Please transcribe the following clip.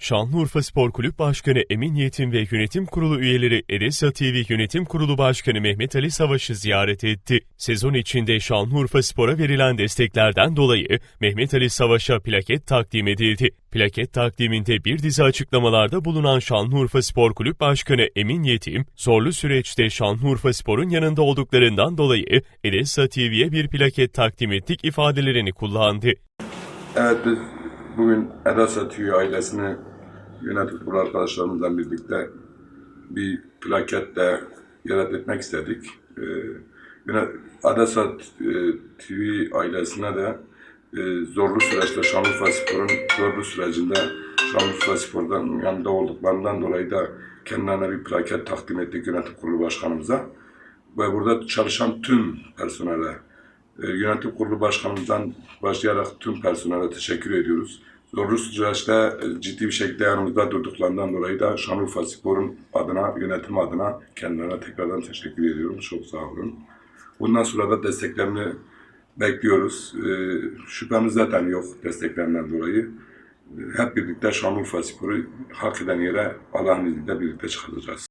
Şanlıurfa Spor Kulüp Başkanı Emin Yetim ve yönetim kurulu üyeleri Edesa TV Yönetim Kurulu Başkanı Mehmet Ali Savaş'ı ziyaret etti. Sezon içinde Şanlıurfa Spor'a verilen desteklerden dolayı Mehmet Ali Savaş'a plaket takdim edildi. Plaket takdiminde bir dizi açıklamalarda bulunan Şanlıurfa Spor Kulüp Başkanı Emin Yetim, zorlu süreçte Şanlıurfa Spor'un yanında olduklarından dolayı Edesa TV'ye bir plaket takdim ettik ifadelerini kullandı. Evet biz bugün Edasa TV ailesini yönetim kurulu arkadaşlarımızla birlikte bir plaketle yarat etmek istedik. Ee, Edasa e, TV ailesine de e, zorlu süreçte Şanlıurfa Spor'un zorlu sürecinde Şanlıurfa Spor'dan yanında olduklarından dolayı da kendilerine bir plaket takdim ettik yönetim kurulu başkanımıza. Ve burada çalışan tüm personele, yönetim kurulu başkanımızdan başlayarak tüm personele teşekkür ediyoruz. Zorlu süreçte e, ciddi bir şekilde yanımızda durduklarından dolayı da Şanlıurfa Spor'un adına, yönetim adına kendilerine tekrardan teşekkür ediyorum. Çok sağ olun. Bundan sonra da desteklerini bekliyoruz. E, şüphemiz zaten yok desteklerinden dolayı. E, Hep birlikte Şanlıurfa Spor'u hak eden yere Allah'ın izniyle birlikte çıkaracağız.